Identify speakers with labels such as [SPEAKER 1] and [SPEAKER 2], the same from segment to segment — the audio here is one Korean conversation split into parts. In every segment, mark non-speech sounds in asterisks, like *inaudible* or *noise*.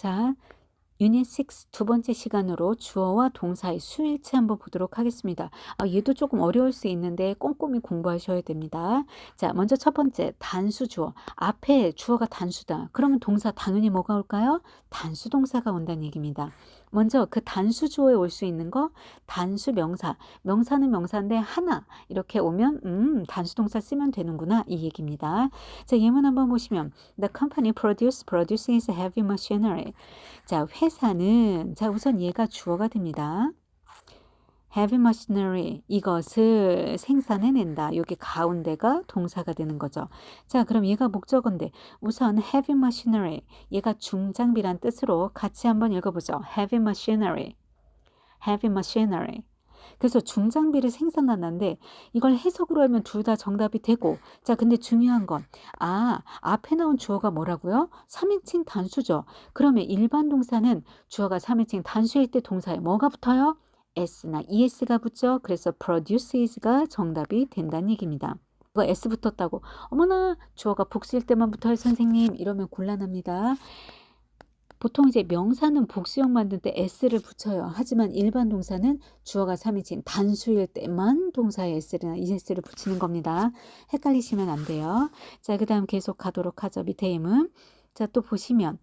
[SPEAKER 1] 자, 유닛 6 두 번째 시간으로 주어와 동사의 수일치 한번 보도록 하겠습니다. 아, 얘도 조금 어려울 수 있는데 꼼꼼히 공부하셔야 됩니다. 자, 먼저 첫 번째 단수 주어. 앞에 주어가 단수다. 그러면 동사 당연히 뭐가 올까요? 단수 동사가 온다는 얘기입니다. 먼저 그 단수 주어에 올 수 있는 거 단수 명사. 명사는 명사인데 하나 이렇게 오면 음, 단수 동사 쓰면 되는구나 이 얘기입니다. 자, 예문 한번 보시면 The company produce produces heavy machinery. 자, 회사는 자, 우선 얘가 주어가 됩니다. Heavy machinery 이것을 생산해낸다. 여기 가운데가 동사가 되는 거죠. 자, 그럼 얘가 목적어인데 우선 heavy machinery 얘가 중장비란 뜻으로 같이 한번 읽어보죠. heavy machinery, heavy machinery. 그래서 중장비를 생산한다는데 이걸 해석으로 하면 둘 다 정답이 되고 자 근데 중요한 건 아 앞에 나온 주어가 뭐라고요? 3인칭 단수죠. 그러면 일반 동사는 주어가 3인칭 단수일 때 동사에 뭐가 붙어요? S나 es가 붙죠. 그래서 produces가 정답이 된다는 얘기입니다. 이거 s 붙었다고 어머나 주어가 복수일 때만 붙어요 선생님 이러면 곤란합니다. 보통 이제 명사는 복수형 만들 때 s를 붙여요. 하지만 일반 동사는 주어가 3인칭 단수일 때만 동사에 s나 es를 붙이는 겁니다. 헷갈리시면 안 돼요. 자, 그 다음 계속 가도록 하죠. 밑에 예문. 자, 또 보시면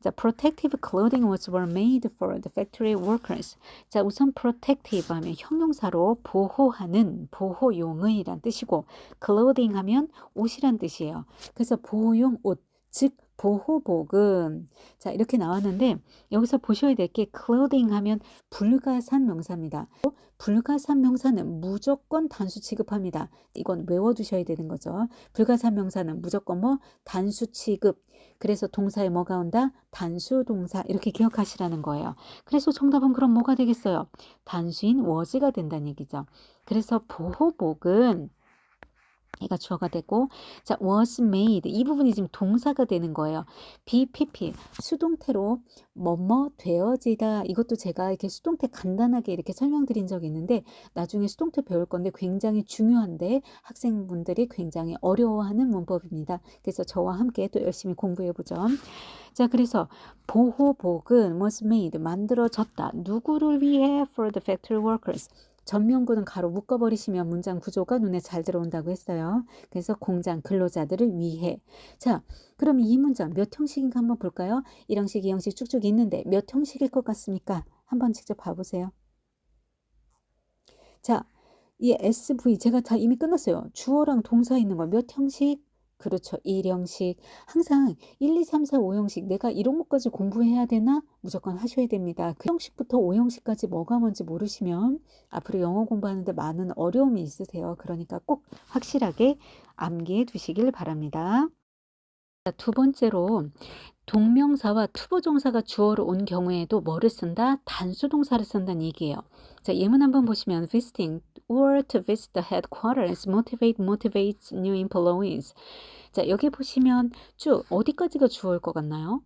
[SPEAKER 1] 자, protective clothing was were made for the factory workers. 자, 우선 protective 하면 형용사로 보호하는 보호용의란 뜻이고 clothing 하면 옷이란 뜻이에요. 그래서 보호용 옷, 즉 보호복은 자 이렇게 나왔는데 여기서 보셔야 될 게 clothing 하면 불가산 명사입니다. 불가산 명사는 무조건 단수 취급합니다. 이건 외워두셔야 되는 거죠. 불가산 명사는 무조건 뭐 단수 취급. 그래서 동사에 뭐가 온다? 단수 동사 이렇게 기억하시라는 거예요. 그래서 정답은 그럼 뭐가 되겠어요? 단수인 was가 된다는 얘기죠. 그래서 보호복은 얘가 주어가 되고 자 was made 이 부분이 지금 동사가 되는 거예요. BPP 수동태로 뭐뭐 되어지다 이것도 제가 이렇게 수동태 간단하게 이렇게 설명드린 적이 있는데 나중에 수동태 배울 건데 굉장히 중요한데 학생분들이 굉장히 어려워하는 문법입니다. 그래서 저와 함께 또 열심히 공부해 보죠. 자 그래서 보호복은 was made 만들어졌다. 누구를 위해 for the factory workers 전면구는 가로 묶어버리시면 문장 구조가 눈에 잘 들어온다고 했어요. 그래서 공장 근로자들을 위해. 자, 그럼 이 문장 몇 형식인가 한번 볼까요? 1형식, 2형식 쭉쭉 있는데 몇 형식일 것 같습니까? 한번 직접 봐보세요. 자, 이 SV 제가 다 이미 끝났어요. 주어랑 동사 있는 거 몇 형식? 그렇죠. 1형식. 항상 1, 2, 3, 4, 5형식. 내가 이런 것까지 공부해야 되나? 무조건 하셔야 됩니다. 그 형식부터 5형식까지 뭐가 뭔지 모르시면 앞으로 영어 공부하는데 많은 어려움이 있으세요. 그러니까 꼭 확실하게 암기해 두시길 바랍니다. 두 번째로 동명사와 투부정사가 주어로 온 경우에도 뭐를 쓴다? 단수 동사를 쓴다는 얘기예요. 자, 예문 한번 보시면 visiting or to visit the headquarters motivate motivates new employees. 자, 여기 보시면 쭉 어디까지가 주어일 것 같나요?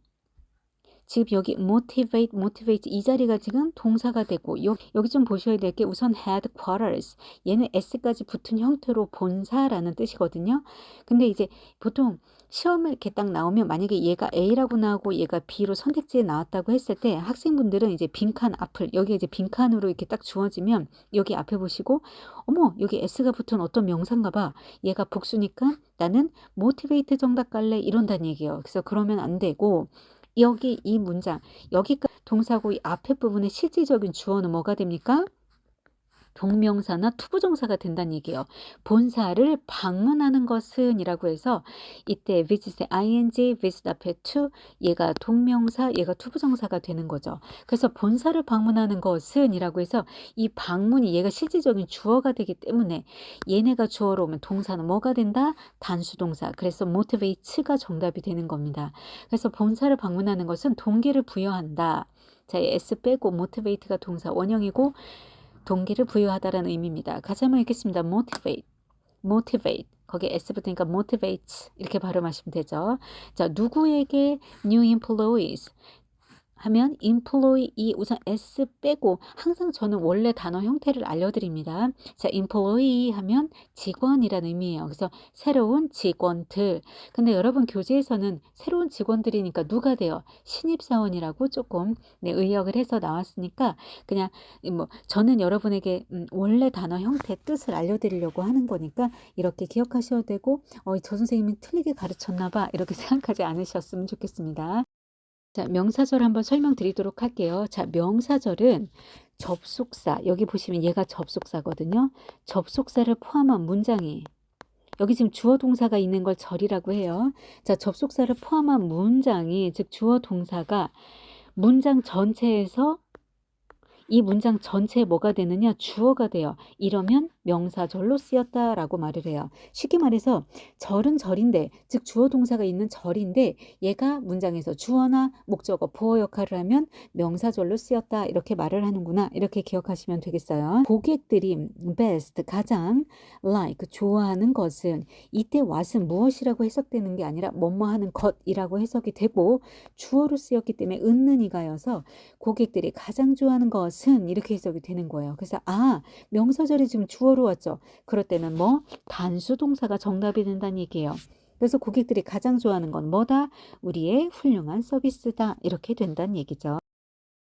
[SPEAKER 1] 지금 여기 motivate, motivate 이 자리가 지금 동사가 되고 여, 여기 좀 보셔야 될 게 우선 headquarters 얘는 s까지 붙은 형태로 본사라는 뜻이거든요. 근데 이제 보통 시험을 이렇게 딱 나오면 만약에 얘가 A라고 나오고 얘가 B로 선택지에 나왔다고 했을 때 학생분들은 이제 빈칸 앞을 여기 이제 빈칸으로 이렇게 딱 주어지면 여기 앞에 보시고 어머 여기 S가 붙은 어떤 명사인가 봐 얘가 복수니까 나는 motivate 정답 갈래 이런다는 얘기예요. 그래서 그러면 안 되고 여기 이 문장 여기까지 동사고 이 앞에 부분의 실질적인 주어는 뭐가 됩니까? 동명사나 투부정사가 된다는 얘기예요. 본사를 방문하는 것은 이라고 해서 이때 visit의 ing, visit 앞에 to 얘가 동명사, 얘가 투부정사가 되는 거죠. 그래서 본사를 방문하는 것은 이라고 해서 이 방문이 얘가 실질적인 주어가 되기 때문에 얘네가 주어로 오면 동사는 뭐가 된다? 단수동사. 그래서 motivate가 정답이 되는 겁니다. 그래서 본사를 방문하는 것은 동기를 부여한다. 자, s 빼고 motivate가 동사 원형이고 동기를 부여하다라는 의미입니다. 같이 한번 읽겠습니다. motivate, motivate. 거기에 s 붙으니까 motivates 이렇게 발음하시면 되죠. 자, 누구에게 new employees 하면 employee 이 우선 s 빼고 항상 저는 원래 단어 형태를 알려드립니다. 자, employee 하면 직원이라는 의미예요. 그래서 새로운 직원들. 근데 여러분 교재에서는 새로운 직원들이니까 누가 돼요? 신입사원이라고 조금 네, 의역을 해서 나왔으니까 그냥 뭐 저는 여러분에게 음, 원래 단어 형태 뜻을 알려드리려고 하는 거니까 이렇게 기억하셔도 되고 어, 저 선생님이 틀리게 가르쳤나 봐 이렇게 *laughs* 생각하지 않으셨으면 좋겠습니다. 자, 명사절 한번 설명드리도록 할게요. 자, 명사절은 접속사, 여기 보시면 얘가 접속사거든요. 접속사를 포함한 문장이 여기 지금 주어 동사가 있는 걸 절이라고 해요. 자, 접속사를 포함한 문장이 즉 주어 동사가 문장 전체에서 이 문장 전체에 뭐가 되느냐? 주어가 돼요. 이러면 명사절로 쓰였다라고 말을 해요. 쉽게 말해서 절은 절인데, 즉 주어 동사가 있는 절인데 얘가 문장에서 주어나 목적어, 보어 역할을 하면 명사절로 쓰였다 이렇게 말을 하는구나. 이렇게 기억하시면 되겠어요. 고객들이 best 가장 like 좋아하는 것은 이때 what은 무엇이라고 해석되는 게 아니라 뭐뭐 하는 것이라고 해석이 되고 주어로 쓰였기 때문에 은는 이가여서 고객들이 가장 좋아하는 것은 이렇게 해석이 되는 거예요. 그래서 아 명사절이 지금 주어로 왔죠. 그럴 때는 뭐 단수 동사가 정답이 된다는 얘기예요. 그래서 고객들이 가장 좋아하는 건 뭐다? 우리의 훌륭한 서비스다. 이렇게 된다는 얘기죠.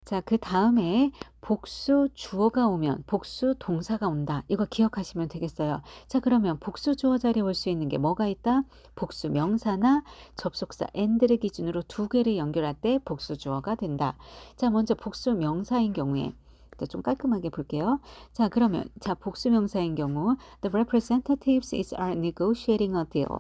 [SPEAKER 1] 자, 그 다음에 복수 주어가 오면 복수 동사가 온다. 이거 기억하시면 되겠어요. 자, 그러면 복수 주어 자리에 올 수 있는 게 뭐가 있다? 복수 명사나 접속사 and를 기준으로 두 개를 연결할 때 복수 주어가 된다. 자, 먼저 복수 명사인 경우에 좀 깔끔하게 볼게요. 자, 그러면 자 복수 명사인 경우 the representatives are negotiating a deal.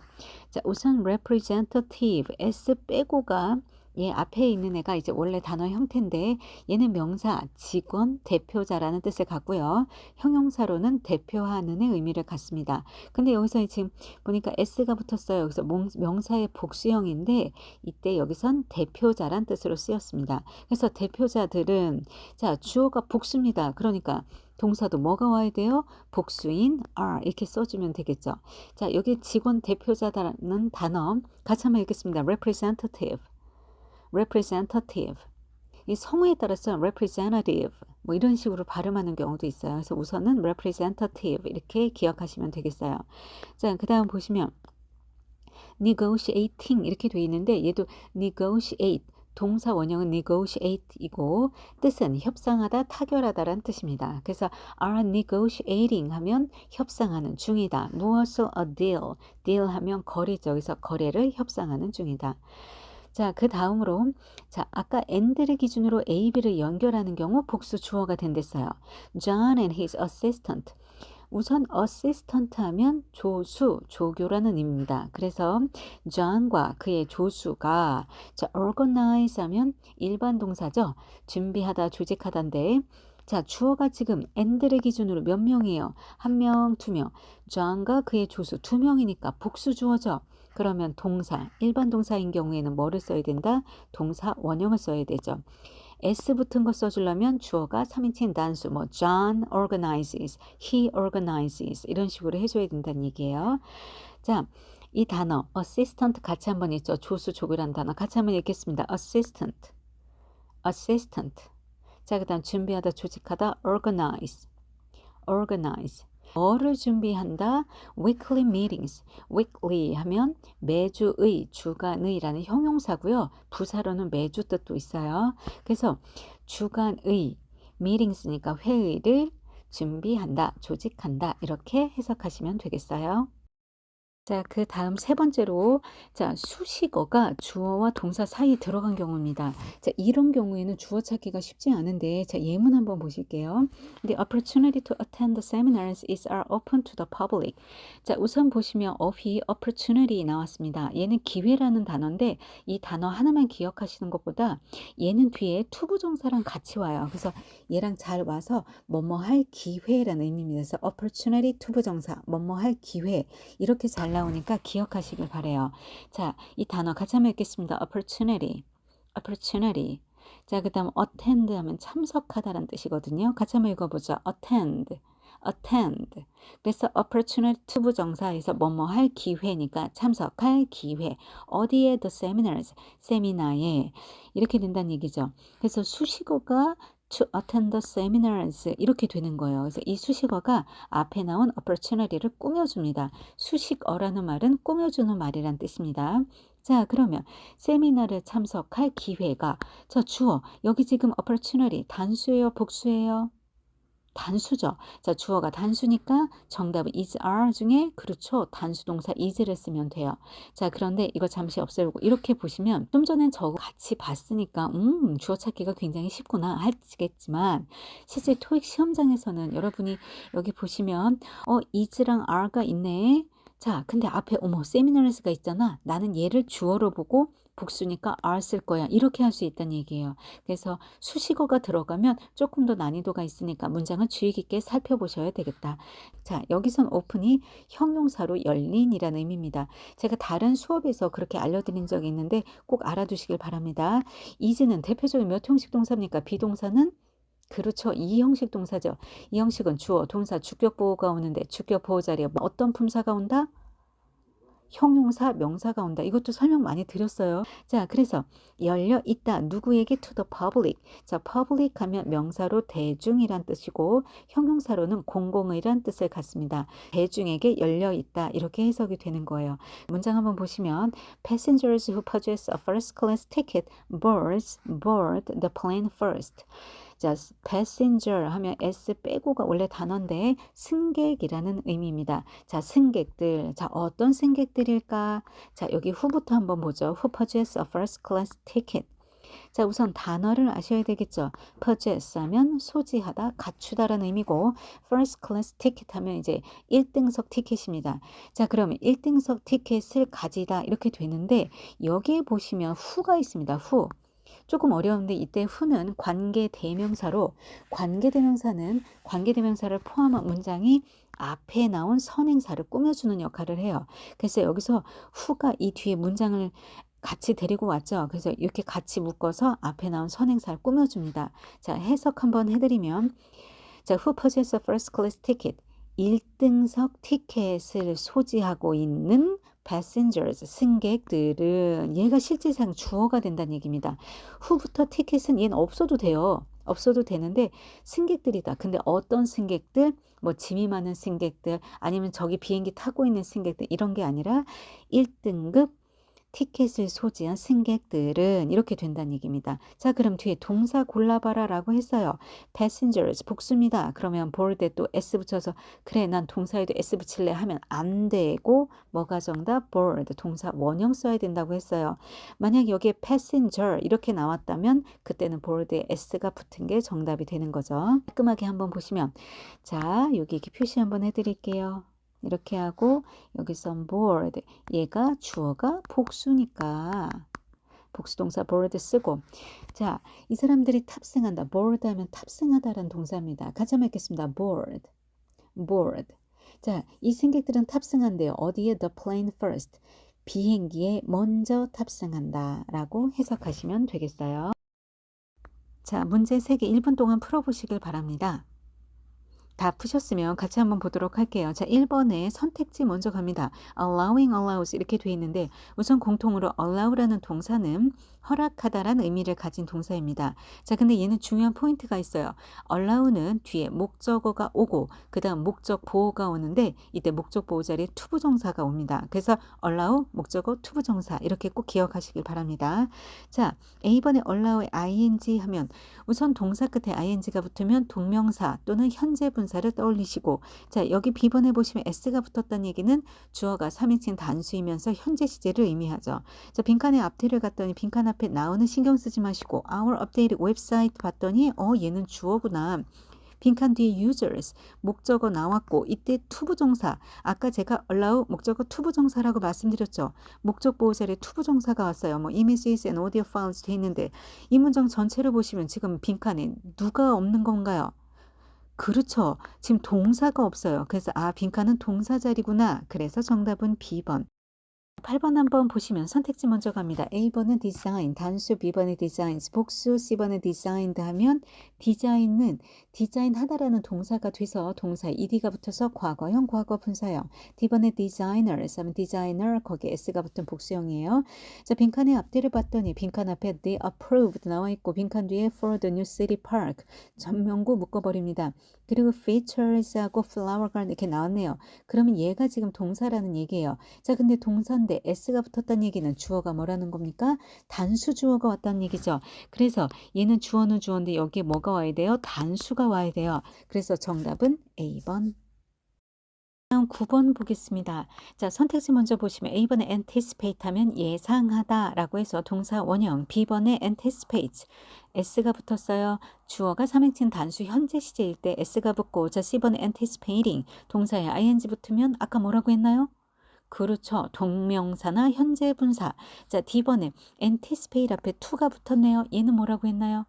[SPEAKER 1] 자, 우선 representative s 빼고가 얘 앞에 있는 애가 이제 원래 단어 형태인데 얘는 명사, 직원, 대표자라는 뜻을 갖고요. 형용사로는 대표하는의 의미를 갖습니다. 근데 여기서 지금 보니까 s가 붙었어요. 여기서 명사의 복수형인데 이때 여기선 대표자란 뜻으로 쓰였습니다. 그래서 대표자들은 자 주어가 복수입니다. 그러니까 동사도 뭐가 와야 돼요? 복수인 are 이렇게 써주면 되겠죠. 자 여기 직원 대표자라는 단어 같이 한번 읽겠습니다. representative representative. 이 성우에 따라서 representative 뭐 이런 식으로 발음하는 경우도 있어요. 그래서 우선은 representative 이렇게 기억하시면 되겠어요. 자, 그 다음 보시면 negotiating 이렇게 돼 있는데 얘도 negotiate 동사 원형은 negotiate이고 뜻은 협상하다, 타결하다라는 뜻입니다. 그래서 are negotiating 하면 협상하는 중이다. 무엇을 a deal, deal 하면 거래죠. 그래서 거래를 협상하는 중이다. 자, 그 다음으로 자, 아까 and를 기준으로 A, B를 연결하는 경우 복수 주어가 된댔어요. John and his assistant. 우선 assistant 하면 조수, 조교라는 의미입니다. 그래서 John과 그의 조수가 자, organize 하면 일반 동사죠. 준비하다, 조직하다인데 자, 주어가 지금 and를 기준으로 몇 명이에요? 한 명, 두 명. John과 그의 조수 두 명이니까 복수 주어죠. 그러면 동사, 일반 동사인 경우에는 뭐를 써야 된다? 동사 원형을 써야 되죠. S 붙은 거 써주려면 주어가 3인칭 단수, 뭐 John organizes, he organizes 이런 식으로 해줘야 된다는 얘기예요. 자, 이 단어 assistant 같이 한번 읽죠. 조수 조교란 단어 같이 한번 읽겠습니다. assistant, assistant. 자, 그다음 준비하다, 조직하다, organize, organize. 뭐를 준비한다? weekly meetings. weekly 하면 매주의, 주간의라는 형용사고요. 부사로는 매주 뜻도 있어요. 그래서 주간의 meetings니까 회의를 준비한다, 조직한다 이렇게 해석하시면 되겠어요. 자, 그 다음 세 번째로, 자, 수식어가 주어와 동사 사이에 들어간 경우입니다. 자, 이런 경우에는 주어 찾기가 쉽지 않은데, 자, 예문 한번 보실게요. The opportunity to attend the seminars is are open to the public. 자, 우선 보시면 of이 opportunity 나왔습니다. 얘는 기회라는 단어인데, 이 단어 하나만 기억하시는 것보다 얘는 뒤에 투부정사랑 같이 와요. 그래서 얘랑 잘 와서 뭐뭐 할 기회라는 의미입니다. 그래서 opportunity 투부정사, 뭐뭐 할 기회. 이렇게 잘 나오니까 기억하시길 바래요. 자, 이 단어 같이 한번 읽겠습니다. opportunity, opportunity. 자, 그 다음 attend 하면 참석하다라는 뜻이거든요. 같이 한번 읽어보죠. attend, attend. 그래서 opportunity to 부정사에서 뭐뭐 할 기회니까 참석할 기회. 어디에 the seminars, 세미나에 이렇게 된다는 얘기죠. 그래서 수식어가 to attend the seminars 이렇게 되는 거예요. 그래서 이 수식어가 앞에 나온 opportunity를 꾸며줍니다. 수식어라는 말은 꾸며주는 말이란 뜻입니다. 자, 그러면 세미나를 참석할 기회가 저 주어 여기 지금 opportunity 단수예요, 복수예요? 단수죠. 자, 주어가 단수니까 정답은 is are 중에 그렇죠. 단수 동사 is를 쓰면 돼요. 자, 그런데 이거 잠시 없애고 이렇게 보시면 좀 전엔 저거 같이 봤으니까 음, 주어 찾기가 굉장히 쉽구나 하시겠지만 실제 토익 시험장에서는 여러분이 여기 보시면 어, is랑 are가 있네. 자, 근데 앞에 어머, 세미나리스가 있잖아. 나는 얘를 주어로 보고 복수니까 are 쓸 거야. 이렇게 할 수 있다는 얘기예요. 그래서 수식어가 들어가면 조금 더 난이도가 있으니까 문장을 주의 깊게 살펴보셔야 되겠다. 자, 여기선 open이 형용사로 열린이라는 의미입니다. 제가 다른 수업에서 그렇게 알려드린 적이 있는데 꼭 알아두시길 바랍니다. is는 대표적인 몇 형식 동사입니까? 비동사는 그렇죠. 이 형식 동사죠. 이 형식은 주어, 동사, 주격 보호가 오는데 주격 보호 자리에 어떤 품사가 온다? 형용사, 명사가 온다. 이것도 설명 많이 드렸어요. 자, 그래서 열려 있다. 누구에게 to the public. 자, public 하면 명사로 대중이란 뜻이고 형용사로는 공공의란 뜻을 갖습니다. 대중에게 열려 있다. 이렇게 해석이 되는 거예요. 문장 한번 보시면 passengers who purchase a first class ticket boards board the plane first. 자, passenger 하면 s 빼고가 원래 단어인데 승객이라는 의미입니다. 자, 승객들. 자, 어떤 승객들일까? 자, 여기 후부터 한번 보죠. Who purchase a first class ticket? 자, 우선 단어를 아셔야 되겠죠. purchase 하면 소지하다, 갖추다라는 의미고 first class ticket 하면 이제 1등석 티켓입니다. 자, 그러면 1등석 티켓을 가지다 이렇게 되는데 여기에 보시면 who가 있습니다. who. 조금 어려운데 이때 who는 관계 대명사로 관계 대명사는 관계 대명사를 포함한 문장이 앞에 나온 선행사를 꾸며주는 역할을 해요. 그래서 여기서 who가 이 뒤에 문장을 같이 데리고 왔죠. 그래서 이렇게 같이 묶어서 앞에 나온 선행사를 꾸며줍니다. 자, 해석 한번 해드리면 자, who purchased a first class ticket? 1등석 티켓을 소지하고 있는 passengers, 승객들은 얘가 실제상 주어가 된다는 얘기입니다. 후부터 티켓은 얘는 없어도 돼요. 없어도 되는데 승객들이다. 근데 어떤 승객들? 뭐 짐이 많은 승객들 아니면 저기 비행기 타고 있는 승객들 이런 게 아니라 1등급 티켓을 소지한 승객들은 이렇게 된다는 얘기입니다. 자, 그럼 뒤에 동사 골라봐라 라고 했어요. passengers 복수입니다. 그러면 board에 또 s 붙여서 그래 난 동사에도 s 붙일래 하면 안 되고 뭐가 정답? board 동사 원형 써야 된다고 했어요. 만약 여기에 passenger 이렇게 나왔다면 그때는 board에 s가 붙은 게 정답이 되는 거죠. 깔끔하게 한번 보시면 자 여기 이렇게 표시 한번 해 드릴게요. 이렇게 하고 여기서 board 얘가 주어가 복수니까. 복수동사 board 쓰고. 자 이 사람들이 탑승한다. board 하면 탑승하다라는 동사입니다. 같이 한번 읽겠습니다. board board 자이 승객들은 탑승한대요. 어디에? the plane first. 비행기에 먼저 탑승한다 라고 해석하시면 되겠어요. 자 문제 3개 1분 동안 풀어보시길 바랍니다 다 푸셨으면 같이 한번 보도록 할게요. 자, 1번에 선택지 먼저 갑니다. allowing, allows 이렇게 돼 있는데 우선 공통으로 allow라는 동사는 허락하다라는 의미를 가진 동사입니다. 자, 근데 얘는 중요한 포인트가 있어요. allow는 뒤에 목적어가 오고 그 다음 목적 보호가 오는데 이때 목적 보호 자리에 투부정사가 옵니다. 그래서 allow, 목적어, 투부정사 이렇게 꼭 기억하시길 바랍니다. 자, A번에 allow에 ing 하면 우선 동사 끝에 ing가 붙으면 동명사 또는 현재 분사 를 떠올리시고 자, 여기 B번에 보시면 s가 붙었다는 얘기는 주어가 3인칭 단수이면서 현재 시제를 의미하죠. 자, 빈칸에 앞뒤를 갔더니 빈칸 앞 앞에 나오는 신경 쓰지 마시고 our updated 웹사이트 봤더니 어 얘는 주어구나. 빈칸 뒤에 users 목적어 나왔고 이때 투부정사 아까 제가 allow 목적어 투부정사라고 말씀드렸죠. 목적 보호 자리에 투부정사가 왔어요. 뭐 images and audio files 돼 있는데 이 문장 전체를 보시면 지금 빈칸에 누가 없는 건가요? 그렇죠. 지금 동사가 없어요. 그래서 아 빈칸은 동사 자리구나. 그래서 정답은 B번. 8번 한번 보시면 선택지 먼저 갑니다. A번은 디자인, 단수, B번은 디자인스, 복수, C번은 디자인드 하면 디자인은 디자인 하다라는 동사가 돼서 동사 ed가 붙어서 과거형, 과거 분사형. D번에 designers 하면 디자이너, 거기에 s가 붙은 복수형이에요. 자, 빈칸의 앞뒤를 봤더니 빈칸 앞에 they approved 나와 있고 빈칸 뒤에 for the new city park 전명구 묶어버립니다. 그리고 features하고 flower garden 이렇게 나왔네요. 그러면 얘가 지금 동사라는 얘기예요. 자, 근데 동사인데 s가 붙었다는 얘기는 주어가 뭐라는 겁니까? 단수 주어가 왔다는 얘기죠. 그래서 얘는 주어는 주어인데 여기에 뭐가 와야 돼요? 단수가 와야 돼요. 그래서 정답은 A번. 다음 9번 보겠습니다. 자, 선택지 먼저 보시면 A번에 anticipate 하면 예상하다 라고 해서 동사 원형, B번에 anticipate, S가 붙었어요. 주어가 삼행칭 단수 현재 시제일 때 S가 붙고 자, C번에 anticipating, 동사에 ing 붙으면 아까 뭐라고 했나요? 그렇죠. 동명사나 현재 분사. 자, D번에 anticipate 앞에 to가 붙었네요. 얘는 뭐라고 했나요?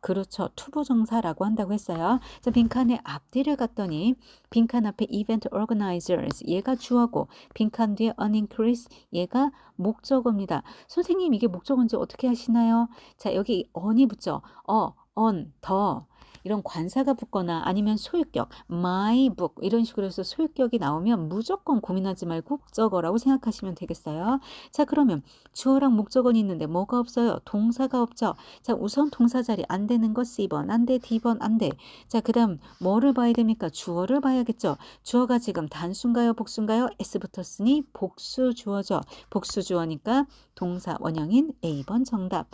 [SPEAKER 1] 그렇죠. 투부정사라고 한다고 했어요. 자, 빈칸의 앞뒤를 갔더니 빈칸 앞에 event organizers 얘가 주어고 빈칸 뒤에 an increase 얘가 목적어입니다. 선생님 이게 목적어인지 어떻게 하시나요? 자, 여기 on이 붙죠. 어, on, 더 이런 관사가 붙거나 아니면 소유격 my book 이런 식으로 해서 소유격이 나오면 무조건 고민하지 말고 목적어라고 생각하시면 되겠어요. 자, 그러면 주어랑 목적어는 있는데 뭐가 없어요? 동사가 없죠. 자, 우선 동사 자리 안 되는 거 C번, 안 돼, D번, 안 돼. 자, 그 다음 뭐를 봐야 됩니까? 주어를 봐야겠죠. 주어가 지금 단수인가요? 복수인가요? S 붙었으니 복수 주어죠. 복수 주어니까 동사 원형인 A번 정답.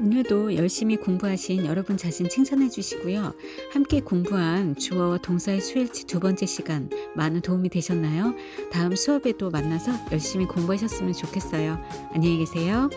[SPEAKER 1] 오늘도 열심히 공부하신 여러분 자신 칭찬해 주시고요. 함께 공부한 주어와 동사의 수일치 두 번째 시간 많은 도움이 되셨나요? 다음 수업에 또 만나서 열심히 공부하셨으면 좋겠어요. 안녕히 계세요.